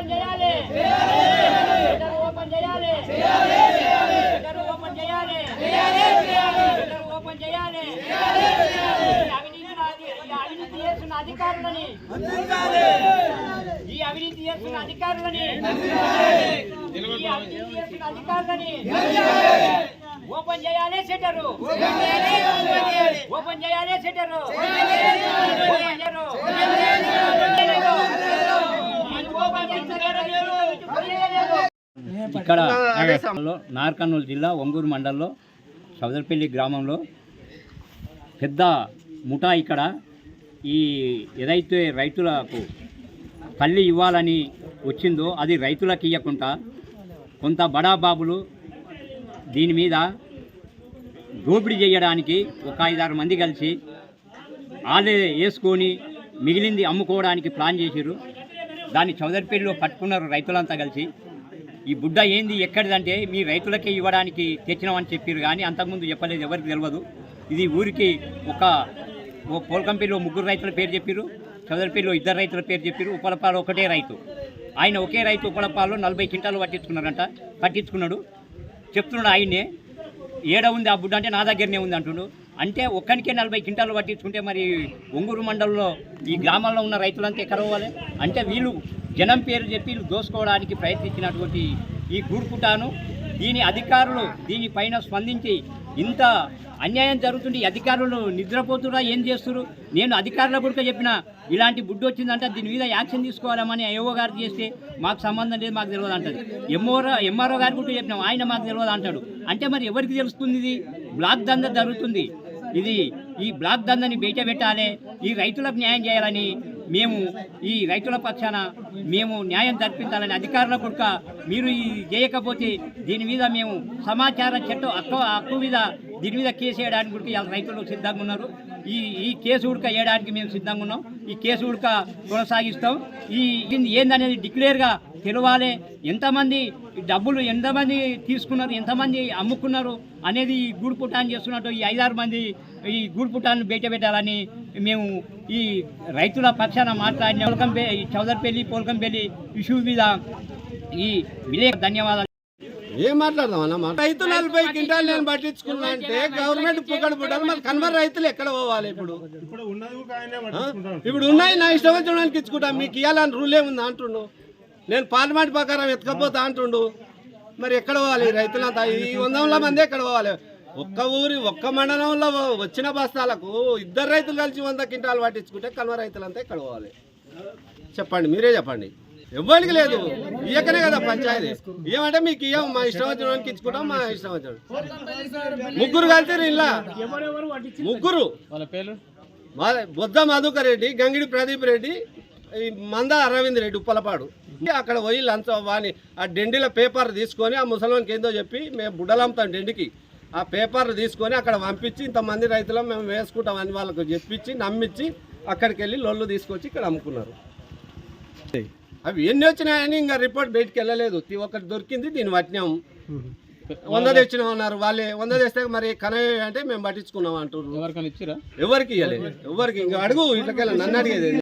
Open చేయాలి. Shutter open చేయాలి. Shutter open చేయాలి. షట్టర్ ఓపెన్ చేయాలి. అవినీతి చేస్తున్న అధికారులని. ఈ అవినీతి చేస్తున్న అధికారులని. ఈ అవినీతి చేస్తున్న అధికారులని. ఓపెన్ చేయాలి షట్టరు ఓపెన్ చేయాలి. షట్టరు ఓపెన్ చేయరు ఇక్కడ నార్కర్నూలు జిల్లా ఒంగూరు మండలంలో సౌదరపల్లి గ్రామంలో పెద్ద ముఠా ఇక్కడ ఈ ఏదైతే రైతులకు తల్లి ఇవ్వాలని వచ్చిందో అది రైతులకు ఇవ్వకుండా కొంత బడా బాబులు దీని మీద దోపిడీ చేయడానికి ఒక ఐదారు మంది కలిసి వాళ్ళే వేసుకొని మిగిలింది అమ్ముకోవడానికి ప్లాన్ చేసిర్రు. దాన్ని చౌదరిపల్లిలో పట్టుకున్నారు రైతులంతా కలిసి. ఈ బుడ్డ ఏంది ఎక్కడిదంటే మీ రైతులకే ఇవ్వడానికి తెచ్చినామని చెప్పారు కానీ అంతకుముందు చెప్పలేదు ఎవరికి తెలియదు ఇది ఊరికి ఒక ఓ పోల్కంపల్లిలో ముగ్గురు రైతుల పేరు చెప్పారు చౌదరిపల్లిలో ఇద్దరు రైతుల పేరు చెప్పారు ఉప్పలపాలు ఒకటే రైతు. ఆయన ఒకే రైతు ఉప్పలపాలు నలభై క్వింటాలు పట్టించుకున్నారంట పట్టించుకున్నాడు. చెప్తున్నాడు ఆయన్నే ఏడ ఉంది ఆ బుడ్డ? అంటే నా దగ్గరనే ఉంది అంటుండు. అంటే ఒక్కనికే నలభై క్వింటాలు పట్టించుకుంటే మరి ఒంగూరు మండలంలో ఈ గ్రామాల్లో ఉన్న రైతులంతా ఎక్కడ పోవాలి? అంటే వీళ్ళు జనం పేరు చెప్పి దోసుకోవడానికి ప్రయత్నించినటువంటి ఈ గూడుకుటాను. దీని అధికారులు దీనిపైన స్పందించి ఇంత అన్యాయం జరుగుతుంది ఈ అధికారులు నిద్రపోతురా ఏం చేస్తున్నారు నేను అధికారుల కూడా చెప్పిన ఇలాంటి బుడ్డు వచ్చిందంటే దీని మీద యాక్షన్ తీసుకోవాలని ఐఓ గారు చేస్తే మాకు సంబంధం లేదు మాకు తెలియదు అంటది. ఎంఓఆర్ ఎంఆర్ఓ గారు కూడా చెప్పినాం ఆయన మాకు తెలియదు అంటాడు. అంటే మరి ఎవరికి తెలుస్తుంది ఇది? బ్లాక్ దంద జరుగుతుంది. ఇది ఈ బ్లాక్ దందని బయట పెట్టాలి ఈ రైతులకు న్యాయం చేయాలని మేము ఈ రైతుల పక్షాన మేము న్యాయం జరిపించాలని అధికారుల కొడుక మీరు ఈ చేయకపోతే దీని మీద మేము సమాచార చట్టం హక్కు హక్కు మీద దీని మీద కేసు వేయడానికి గుడికి ఇవాళ రైతులు సిద్ధంగా ఉన్నారు. ఈ ఈ కేసు ఉడక వేయడానికి మేము సిద్ధంగా ఉన్నాం. ఈ కేసు ఉడక కొనసాగిస్తాం. ఈ ఏందనేది డిక్లేర్గా తెలవాలి. ఎంతమంది డబ్బులు ఎంతమంది తీసుకున్నారు ఎంతమంది అమ్ముకున్నారు అనేది ఈ గూడు పుటాన్ని చేస్తున్నట్టు ఈ ఐదారు మంది ఈ గూడు పుటాన్ని బయట పెట్టాలని మేము ఈ రైతుల పక్షాన మాట్లాడిన. పోల్కంపే ఈ చౌదర్పల్లి పోల్కంపల్లి ఇష్యూ మీద ఈ విలేక ధన్యవాదాలు. ఏం మాట్లాడదాం రైతు నలభై క్వింటాలు నేను పట్టించుకున్నా అంటే గవర్నమెంట్ పుక్కడు పుట్టాలి. మరి కన్వర్ రైతులు ఎక్కడ పోవాలి ఇప్పుడు? ఇప్పుడు ఉన్నాయి నా ఇష్టం వచ్చినానికి ఇచ్చుకుంటా. మీకు ఇవ్వాలని రూల్ ఏముంది అంటుండు నేను పార్లమెంట్ ప్రకారం ఎత్తుకపోతా అంటుండు. మరి ఎక్కడ పోవాలి? రైతులంతా ఈ వందల మంది ఎక్కడ పోవాలి? ఒక్క ఊరి ఒక్క మండలంలో వచ్చిన బస్తాలకు ఇద్దరు రైతులు కలిసి వంద క్వింటాలు పట్టించుకుంటే కన్వ రైతులంతా ఎక్కడ పోవాలి? చెప్పండి మీరే చెప్పండి. ఎవ్వరికి లేదు. ఇయ్యకనే కదా పంచాయతీ. ఏమంటే మీకు ఇయ్యం మా ఇష్టం వచ్చిన ఇచ్చుకుంటాం మా ఇష్టం వచ్చిన ముగ్గురు కలిసి ఇలా. ముగ్గురు. బొద్ద మధుకర్ రెడ్డి గంగిడి ప్రదీప్ రెడ్డి మంద అరవింద్ రెడ్డి ఉప్పలపాడు. అక్కడ పోయి లంచ్ వాని ఆ డెండిల పేపర్ తీసుకొని ఆ ముసలానికి ఏందో చెప్పి మేము బుడ్డలంతాం డెండికి. ఆ పేపర్ తీసుకొని అక్కడ పంపించి ఇంతమంది రైతులం మేము వేసుకుంటామని వాళ్ళకు చెప్పించి నమ్మించి అక్కడికి వెళ్ళి లొల్లు తీసుకొచ్చి ఇక్కడ అమ్ముకున్నారు. అవి ఎన్ని వచ్చినాయని ఇంకా రిపోర్ట్ బయటికి వెళ్ళలేదు. ఒకటి దొరికింది దీన్ని పట్టినాం. వంద తెచ్చినాం అన్నారు. వాళ్ళే వంద తెస్తే మరి కనయ్య అంటే మేము పట్టించుకున్నాం అంటున్నారు. ఎవరికి ఇవ్వలేదు ఎవరికి? ఇంకా అడుగు ఇట్లకెళ్ళ నన్ను అడిగేది?